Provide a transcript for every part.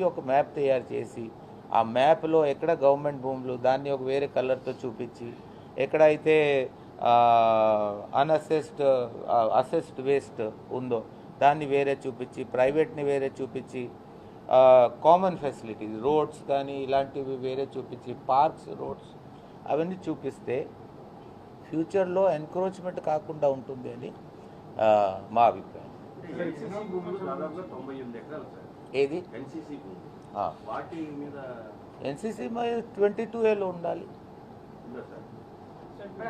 ఊరికి ఒక మ్యాప్ తయారు చేసి ఆ మ్యాప్లో ఎక్కడ గవర్నమెంట్ భూములు దాన్ని ఒక వేరే కలర్తో చూపించి ఎక్కడైతే అన్అసెస్డ్ అసెస్డ్ వేస్ట్ ఉందో దాన్ని వేరే చూపించి ప్రైవేట్ని వేరే చూపించి కామన్ ఫెసిలిటీస్ రోడ్స్ కానీ ఇలాంటివి వేరే చూపించి పార్క్స్ రోడ్స్ అవన్నీ చూపిస్తే ఫ్యూచర్లో ఎన్క్రోచ్మెంట్ కాకుండా ఉంటుంది అని మా అభిప్రాయం. ఏది? ఎన్సీసీ మీద ఎన్సీసీ ట్వంటీ టూ ఏలో ఉండాలి. ఉందా సార్? అంటే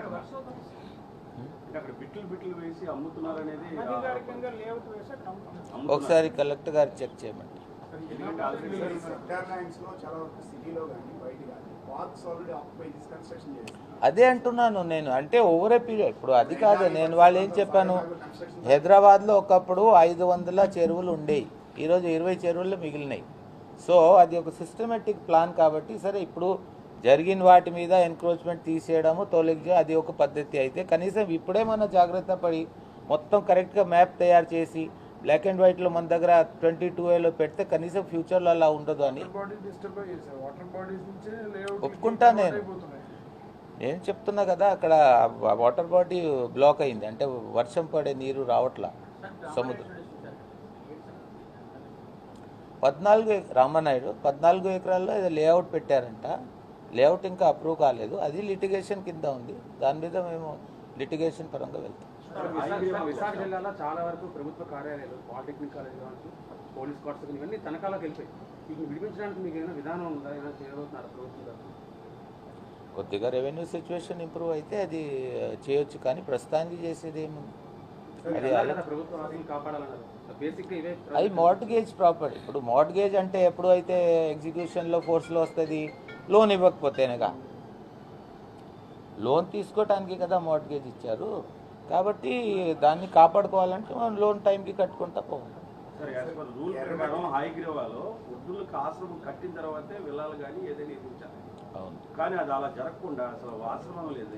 అక్కడ బిట్లు బిట్లు వేసి అమ్ముతున్నారు అనేది అధికారికంగా లేఅవుట్ వేసి అక్కడ అమ్ముతాం. ఒకసారి కలెక్టర్ గారు చెక్ చేయమండి. అదే అంటున్నాను నేను. అంటే ఓవర్ ఏ పీరియడ్ ఇప్పుడు అది కాదు నేను వాళ్ళు ఏం చెప్పాను? హైదరాబాద్లో ఒకప్పుడు ఐదు వందల చెరువులు ఉండేవి. ఈరోజు ఇరవై చెరువులు మిగిలినాయి. సో అది ఒక సిస్టమేటిక్ ప్లాన్ కాబట్టి సరే ఇప్పుడు జరిగిన వాటి మీద ఎన్క్రోచ్మెంట్ తీసేయడము తొలగి అది ఒక పద్ధతి అయితే కనీసం ఇప్పుడే మన జాగ్రత్త పడి మొత్తం కరెక్ట్గా మ్యాప్ తయారు చేసి బ్లాక్ అండ్ వైట్లో మన దగ్గర ట్వంటీ టూ ఏలో పెడితే కనీసం ఫ్యూచర్లో అలా ఉండదు అని ఒప్పుకుంటా నేను. నేను చెప్తున్నా కదా అక్కడ వాటర్ బాడీ బ్లాక్ అయింది. అంటే వర్షం పడే నీరు రావట్లా సముద్రం. పద్నాలుగు రామనాయుడు పద్నాలుగు ఎకరాల్లో ఏదో లేఅవుట్ పెట్టారంట. లేఅవుట్ ఇంకా అప్రూవ్ కాలేదు. అది లిటిగేషన్ కింద ఉంది. దాని మీద మేము లిటిగేషన్ పరంగా వెళ్తాం. విశాఖ విశాఖ జిల్లాలో చాలా వరకు ప్రభుత్వ కార్యాలయాలు పాలిటెక్నిక్ కాలేజ్ కావచ్చు పోలీస్ క్వార్టర్స్ కానీ ఇవన్నీ తనఖాలోకి వెళ్ళిపోయి వీటిని విడిపించడానికి మీకు ఏమైనా విధానం ఉందా? ఏమైనా చేయబోతున్నారు ప్రభుత్వం తరఫున? కొద్దిగా రెవెన్యూ సిచ్యువేషన్ ఇంప్రూవ్ అయితే అది చేయొచ్చు. కానీ ప్రస్తుతానికి చేసేది ఏముంది? అది మార్ట్గేజ్ ప్రాపర్టీ ఇప్పుడు మార్ట్గేజ్ అంటే ఎప్పుడు అయితే ఎగ్జిక్యూషన్లో ఫోర్స్లో వస్తుంది లోన్ ఇవ్వకపోతేనేగా. లోన్ తీసుకోవటానికి కదా మార్ట్గేజ్ ఇచ్చారు. కాబట్టి దాన్ని కాపాడుకోవాలంటే మనం లోన్ టైంకి కట్టుకుంటా పోవాలి. అవును. కానీ అది అలా జరగకుండా అసలు ఆశ్రమం లేదు.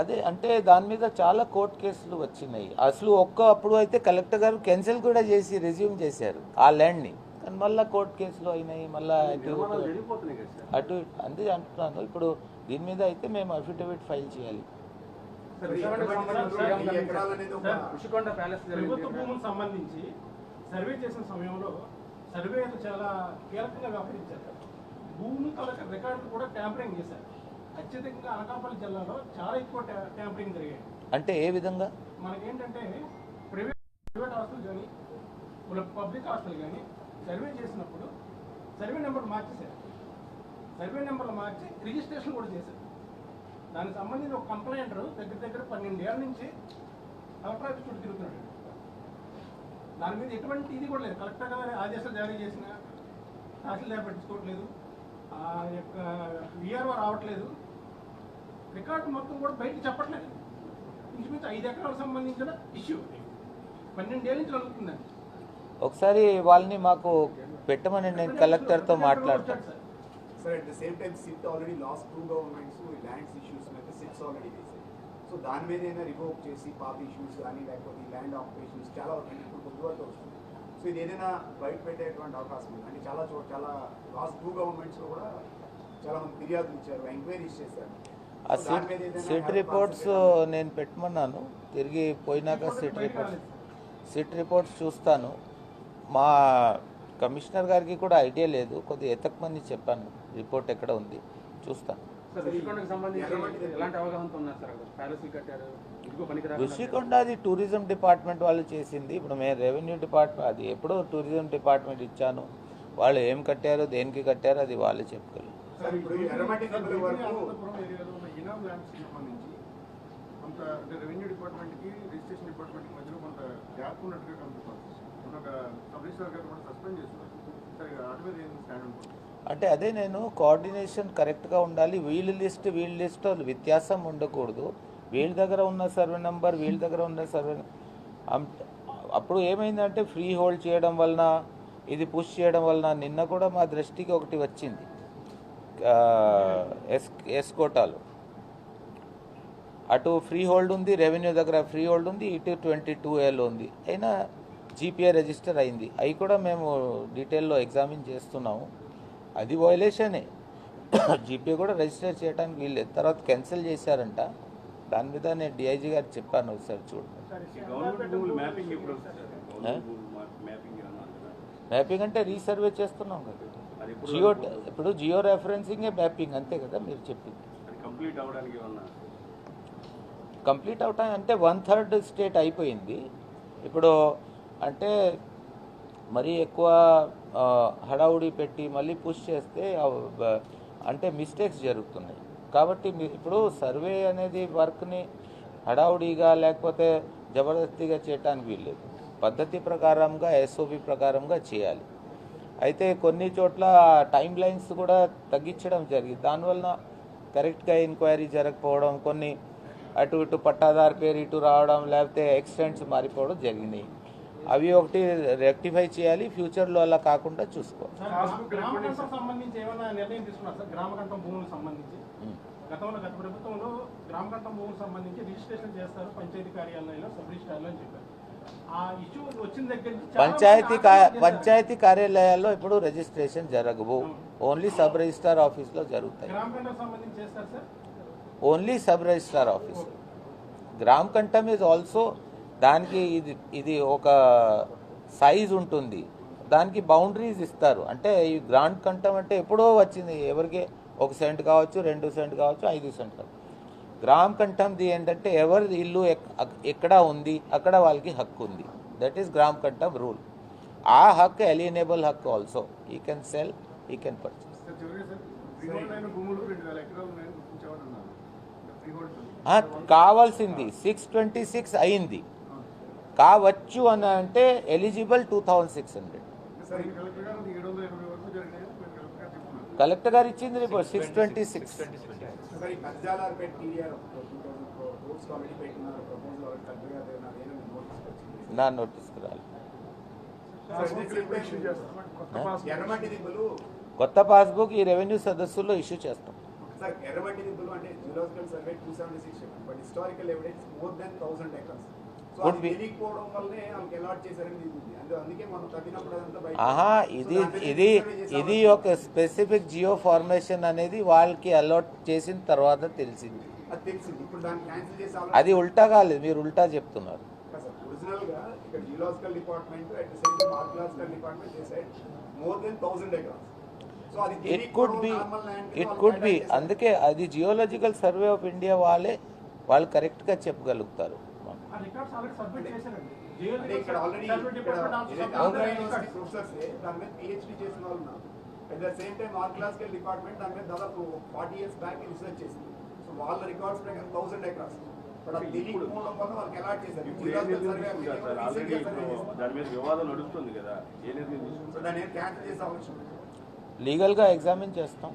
అదే అంటే దాని మీద చాలా కోర్టు కేసులు వచ్చినాయి. అసలు ఒక్క అప్పుడు అయితే కలెక్టర్ గారు క్యాన్సిల్ కూడా చేసి రెజ్యూమ్ చేశారు ఆ ల్యాండ్ని. కానీ మళ్ళీ కోర్టు కేసులు అయినాయి మళ్ళీ అటు అంతే అంటున్నాను. ఇప్పుడు దీని మీద అయితే మేము అఫిడవిట్ ఫైల్ చేయాలి. ఋషికొండ ప్యాలెస్ ప్రభుత్వ భూములకు సంబంధించి సర్వే చేసిన సమయంలో సర్వేలు చాలా కీలకంగా వ్యవహరించారు. భూమి తాలూకా రికార్డులు కూడా ట్యాంపరింగ్ చేశారు. అత్యధికంగా అనకాపల్లి జిల్లాలో చాలా ఎక్కువ ట్యా- ట్యాంపరింగ్ జరిగాయి. అంటే ఏ విధంగా? మనకేంటంటే ప్రైవేట్ ప్రైవేట్ హాస్టల్ కానీ పబ్లిక్ హాస్టల్ కానీ సర్వే చేసినప్పుడు సర్వే నెంబర్ మార్చేశారు. సర్వే నెంబర్లు మార్చి రిజిస్ట్రేషన్ కూడా చేశారు. దానికి సంబంధించి ఒక కంప్లైంటర్ దగ్గర దగ్గర పన్నెండేళ్ళ నుంచి కలెక్టర్ ఆఫీస్ చుట్టూ తిరుగుతున్నాడు. దాని మీద ఎటువంటి ఇది కూడా లేదు. కలెక్టర్ గారి ఆదేశాలు జారీ చేసిన తహసీల్దార్ పట్టించుకోవట్లేదు. ఆ యొక్క విఆర్ఓ రావట్లేదు. రికార్డు మొత్తం కూడా బయటకు చెప్పట్లేదు. ఇంచుమించు ఐదు ఎకరాలకు సంబంధించిన ఇష్యూ పన్నెండేళ్ళ నుంచి జరుగుతుందండి ఒకసారి వాళ్ళని మాకు పెట్టమని నేను కలెక్టర్తో మాట్లాడతాను. Sir at the same time SIT already last two governments lands issues మీద సిట్స్ ఆల్రెడీ వేసాయి సో దాని మీద అయినా రివోక్ చేసి పాత ఇష్యూస్ కానీ లేకపోతే ఈ ల్యాండ్ ఆక్యుపేషన్స్ చాలా ఇప్పుడు కొద్ది వరకు వస్తుంది సో ఇది ఏదైనా బయట పెట్టేటువంటి అవకాశం ఉంది అంటే చాలా చోట చాలా లాస్ట్ టూ గవర్నమెంట్స్లో కూడా చాలా మంది ఫిర్యాదులు ఇచ్చారు ఎంక్వైరీస్ చేశారు. ఆ సిట్ సిట్ రిపోర్ట్స్ నేను పెట్టమన్నాను. తిరిగి పోయినాక సిట్ రిపోర్ట్స్ సిట్ రిపోర్ట్స్ చూస్తాను. మా కమిషనర్ గారికి కూడా ఐడియా లేదు. కొద్దిగా ఎతకమని చెప్పాను. రిపోర్ట్ ఎక్కడ ఉంది? చూస్తాను. ఋషికొండ అది టూరిజం డిపార్ట్మెంట్ వాళ్ళు చేసింది. ఇప్పుడు మేము రెవెన్యూ డిపార్ట్మెంట్ అది ఎప్పుడో టూరిజం డిపార్ట్మెంట్ ఇచ్చాను. వాళ్ళు ఏం కట్టారో దేనికి కట్టారో అది వాళ్ళు చెప్పుకోలేదు సార్ ఇప్పుడు ఎర్రమట్టి దిబ్బల వరకు అనంతపురం ఏరియాలో ఉన్న ఇనామ్ ల్యాండ్స్కి సంబంధించి కొంత అంటే రెవెన్యూ డిపార్ట్మెంట్కి రిజిస్ట్రేషన్ డిపార్ట్మెంట్కి మధ్యలో కొంత గ్యాప్ ఉన్నట్టుగా కనిపిస్తుంది. మొన్న ఒక సబ్ రిజిస్టర్ గారు కూడా సస్పెండ్ చేస్తున్నారు. సరే వాటి మీద ఏం స్టాండ్ ఉంటుంది? అంటే అదే నేను కోఆర్డినేషన్ కరెక్ట్గా ఉండాలి. వీళ్ళ లిస్ట్ వీళ్ళ లిస్ట్ వ్యత్యాసం ఉండకూడదు. వీళ్ళ దగ్గర ఉన్న సర్వే నెంబర్ వీళ్ళ దగ్గర ఉన్న సర్వే అప్పుడు ఏమైందంటే ఫ్రీ హోల్డ్ చేయడం వలన ఇది పుష్ చేయడం వలన నిన్న కూడా మా దృష్టికి ఒకటి వచ్చింది. ఎస్ ఎస్కోటాలు అటు ఫ్రీ హోల్డ్ ఉంది రెవెన్యూ దగ్గర ఫ్రీ హోల్డ్ ఉంది ఇటు ట్వంటీ టూ ఏలో ఉంది. అయినా జీపీఏ రిజిస్టర్ అయింది. అవి కూడా మేము డీటెయిల్లో ఎగ్జామిన్ చేస్తున్నాము. అది వయలేషనే జీపీఏ కూడా రిజిస్టర్ చేయడానికి వీల్లేదు తర్వాత క్యాన్సిల్ చేశారంట. దాని మీద నేను డిఐజీ గారికి చెప్పాను ఒకసారి చూడండి మ్యాపింగ్ అంటే రీసర్వే చేస్తున్నాం కదా. జియో ఇప్పుడు జియో రెఫరెన్సింగే మ్యాపింగ్ అంతే కదా మీరు చెప్పింది. అది కంప్లీట్ అవ్వడానికి ఏమన్నా? కంప్లీట్ అవటానికి అంటే వన్ థర్డ్ స్టేట్ అయిపోయింది. ఇప్పుడు అంటే మరీ ఎక్కువ హడావుడి పెట్టి మళ్ళీ పుష్ చేస్తే అంటే మిస్టేక్స్ జరుగుతున్నాయి. కాబట్టి ఇప్పుడు సర్వే అనేది వర్క్ని హడావుడిగా లేకపోతే జబర్దస్తిగా చేయటానికి వీల్లేదు. పద్ధతి ప్రకారంగా ఎస్ఓపి ప్రకారంగా చేయాలి. అయితే కొన్ని చోట్ల టైం లైన్స్ కూడా తగ్గించడం జరిగింది. దానివల్ల కరెక్ట్గా ఎంక్వైరీ జరగకపోవడం కొన్ని అటు ఇటు పట్టాదారు పేరు ఇటు రావడం లేకపోతే ఎక్స్టెంట్స్ మారిపోవడం జరిగినాయి. అవి ఒకటి రెక్టిఫై చేయాలి ఫ్యూచర్లో అలా కాకుండా చూసుకోవాలి. సార్, గ్రామ కంఠం సంబంధించి ఏమైనా నిర్ణయం తీసుకున్నారు సార్? గ్రామ కంఠం భూములకు సంబంధించి? ఉం. గతంలో గత ప్రభుత్వంలో గ్రామ కంఠం భూములకు సంబంధించి రిజిస్ట్రేషన్ చేస్తారు పంచాయతీ కార్యాలయంలో సబ్ రిజిస్టార్లో అని చెప్పారు. ఆ ఇష్యూ వచ్చిన దగ్గర నుంచి చాలా పంచాయతీ కార్యాలయాల్లో ఇప్పుడు రిజిస్ట్రేషన్ జరగవు. ఓన్లీ సబ్ రిజిస్టార్ ఆఫీస్లో జరుగుతాయి. Only sub registrar office. Gram kantham is also దానికి ఇది ఇది ఒక సైజ్ ఉంటుంది. దానికి బౌండరీస్ ఇస్తారు. అంటే ఈ గ్రాండ్ కంఠం అంటే ఎప్పుడో వచ్చింది. ఎవరికి ఒక సెంట్ కావచ్చు రెండు సెంట్ కావచ్చు ఐదు సెంట్ కావచ్చు గ్రామ్ కంఠంది ఏంటంటే ఎవరి ఇల్లు ఎక్కడ ఉంది అక్కడ వాళ్ళకి హక్కు ఉంది. That is gram kantham rule ఆ హక్కు ఎలియనబుల్ హక్కు also he can sell he can purchase కావాల్సింది. సిక్స్ ట్వంటీ సిక్స్ అయింది. కావచ్చు అని అంటే eligible two thousand six hundred. Collector garu ఇచ్చింది రిపోర్ట్ సిక్స్ ట్వంటీ సిక్స్ నా నోటీస్కి రాలి ఎర్రమట్టి దిబ్బలు. కొత్త పాస్బుక్ ఈ రెవెన్యూ సదస్సులో ఇష్యూ చేస్తాం. సార్ ఎర్రమట్టి దిబ్బలు అంటే geological survey two seventy six but historical evidence more than thousand acres ఆహా ఇది ఇది ఇది ఒక స్పెసిఫిక్ జియో ఫార్మేషన్ అనేది వాళ్ళకి అలాట్ చేసిన తర్వాత తెలిసింది. అది ఉల్టా కాలేదు మీరు ఉల్టా చెప్తున్నారు. It could be it could be అందుకే అది జియోలాజికల్ సర్వే ఆఫ్ ఇండియా వాళ్ళే వాళ్ళు కరెక్ట్గా చెప్పగలుగుతారు. ఆ రికార్డ్స్ ఆల్రెడీ అంటే ఇక్కడ ప్రొఫెసర్స్ దాని మీద పిహెచ్డి చేసిన వాళ్ళు ఉన్నారు. At the same time department దాని మీద దాదాపు ఫార్టీ ఇయర్స్ బ్యాక్ రీసెర్చ్ చేసింది. సో వాళ్ళ రికార్డ్స్ ప్రకారం థౌసండ్ ఎకరాస్ దాని మీద వివాదం నడుస్తుంది కదా. ఏ లేదు. లీగల్గా ఎగ్జామిన్ చేస్తాం.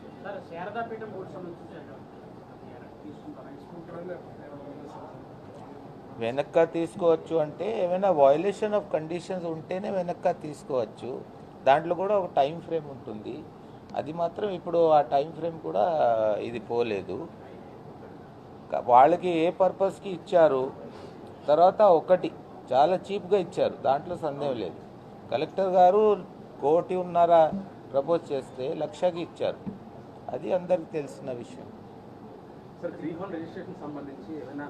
వెనక్క తీసుకోవచ్చు అంటే ఏమైనా వయలేషన్ ఆఫ్ కండిషన్స్ ఉంటేనే వెనక్క తీసుకోవచ్చు. దాంట్లో కూడా ఒక టైం ఫ్రేమ్ ఉంటుంది. అది మాత్రం ఇప్పుడు ఆ టైం ఫ్రేమ్ కూడా ఇది పోలేదు. వాళ్ళకి ఏ పర్పస్కి ఇచ్చారు? తర్వాత ఒకటి చాలా చీప్గా ఇచ్చారు. దాంట్లో సందేహం లేదు. కలెక్టర్ గారు కోటి ఉన్నారా ప్రపోజ్ చేస్తే లక్షకి ఇచ్చారు. అది అందరికి తెలిసిన విషయం. సార్ త్రీ రిజిస్ట్రేషన్ సంబంధించి ఏమైనా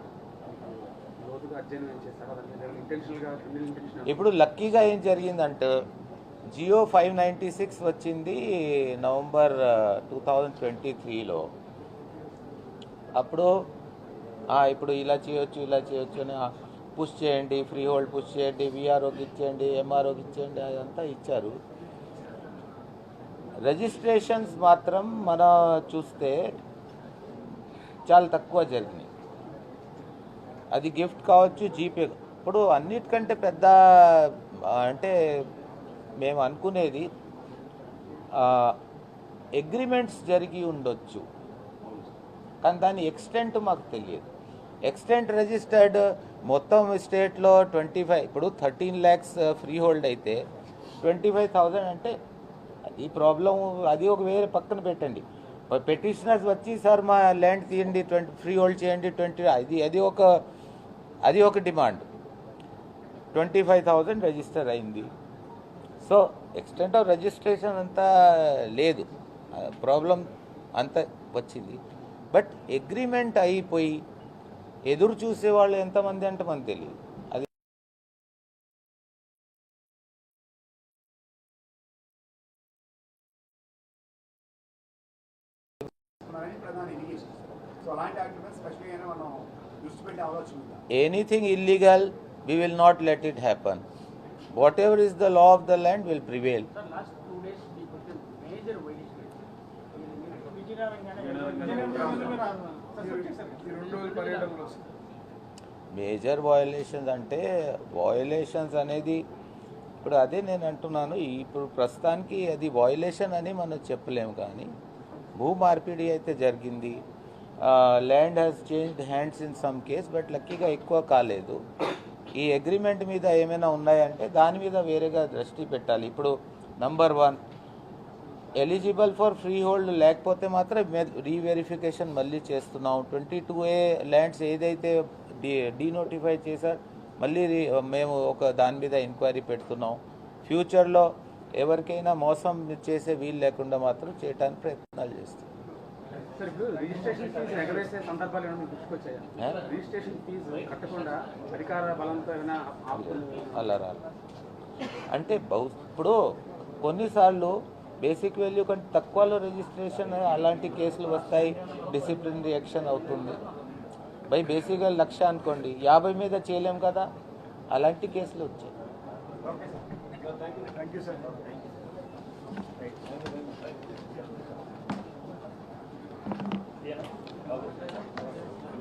మీకు లోతుగా అధ్యయనం చేస్తారా దాని మీద ఇంటెన్షనల్గా క్రిమినల్ ఇంటెన్షన్ ఇప్పుడు లక్కీగా ఏం జరిగిందంటే G O five ninety six వచ్చింది నవంబర్ టూ థౌజండ్ ట్వంటీ త్రీలో అప్పుడు ఇప్పుడు ఇలా చేయొచ్చు ఇలా చేయొచ్చు అని పుష్ చేయండి ఫ్రీ హోల్డ్ పుష్ చేయండి విఆర్ఓకి ఇచ్చేయండి ఎంఆర్ఓకి ఇచ్చేయండి అదంతా ఇచ్చారు. రిజిస్ట్రేషన్స్ మాత్రం మనం చూస్తే చాలా తక్కువ జరిగినాయి. అది గిఫ్ట్ కావచ్చు జీపే ఇప్పుడు అన్నిటికంటే పెద్ద అంటే మేము అనుకునేది అగ్రిమెంట్స్ జరిగి ఉండొచ్చు. కానీ దాని ఎక్స్టెంట్ మాకు తెలియదు. ఎక్స్టెంట్ రిజిస్టర్డ్ మొత్తం స్టేట్లో ట్వంటీ ఫైవ్ ఇప్పుడు థర్టీన్ ల్యాక్స్ ఫ్రీ హోల్డ్ అయితే ట్వంటీ ఫైవ్ థౌజండ్ అంటే ఈ ప్రాబ్లం అది ఒక వేరే పక్కన పెట్టండి. పెటిషనర్స్ వచ్చి సార్ మా ల్యాండ్ తీయండి ట్వంటీ ఫ్రీ హోల్డ్ చేయండి ట్వంటీ అది అది ఒక అది ఒక demand. Twenty five thousand register అయింది. సో ఎక్స్టెంట్ ఆఫ్ రిజిస్ట్రేషన్ అంతా లేదు. ప్రాబ్లం అంత వచ్చింది. బట్ అగ్రిమెంట్ అయిపోయి ఎదురు చూసే వాళ్ళు ఎంతమంది అంటే మనకు తెలియదు అది ఉన్నారని ప్రధాన ఇండికేషన్ సో అలాంటి ఆర్గ్యుమెంట్స్ స్పెషల్గా అయినా మనం దృష్టి పెట్టే ఆలోచన ఉందా anything illegal, we will not let it happen. Whatever is the law of the land will prevail. వచ్చిన మేజర్ వైలేషన్ మీరు విజయనగరంగానే మేజర్ వయలేషన్స్ అంటే వయలేషన్స్ అనేది ఇప్పుడు అదే నేను అంటున్నాను ఇప్పుడు ప్రస్తుతానికి అది వయలేషన్ అని మనం చెప్పలేము కానీ భూ మార్పిడి అయితే జరిగింది land has changed hands in some case but లక్కీగా ఎక్కువ కాలేదు. ఈ అగ్రిమెంట్ మీద ఏమైనా ఉన్నాయంటే దాని మీద వేరేగా దృష్టి పెట్టాలి. ఇప్పుడు number one eligible for freehold లేకపోతే మాత్రం రీవెరిఫికేషన్ మళ్ళీ చేస్తున్నాం. ట్వంటీ టూ ఏ ల్యాండ్స్ ఏదైతే డీ డీనోటిఫై చేశారు మళ్ళీ రీ- మేము ఒక దాని మీద ఎంక్వైరీ పెడుతున్నాం. ఫ్యూచర్లో ఎవరికైనా మోసం చేసే వీలు లేకుండా మాత్రం చేయడానికి ప్రయత్నాలు చేస్తాం సార్ ఇప్పుడు రిజిస్ట్రేషన్ ఫీజు ఎగవేసే సందర్భాలు ఏమైనా మీకు దృష్టికొచ్చాయా ఏ? రిజిస్ట్రేషన్ ఫీజు కట్టకుండా అధికార బలంతో ఏమైనా ఆపుతుంది అలా అంటే బహు ఇప్పుడు కొన్నిసార్లు బేసిక్ వాల్యూ కంటే తక్కువలో రిజిస్ట్రేషన్ అలాంటి కేసులు వస్తాయి డిసిప్లినరీ యాక్షన్ అవుతుంది. బై బేసిక్గా లక్ష అనుకోండి యాభై మీద చేయలేం కదా? అలాంటి కేసులు వచ్చాయి. Yeah.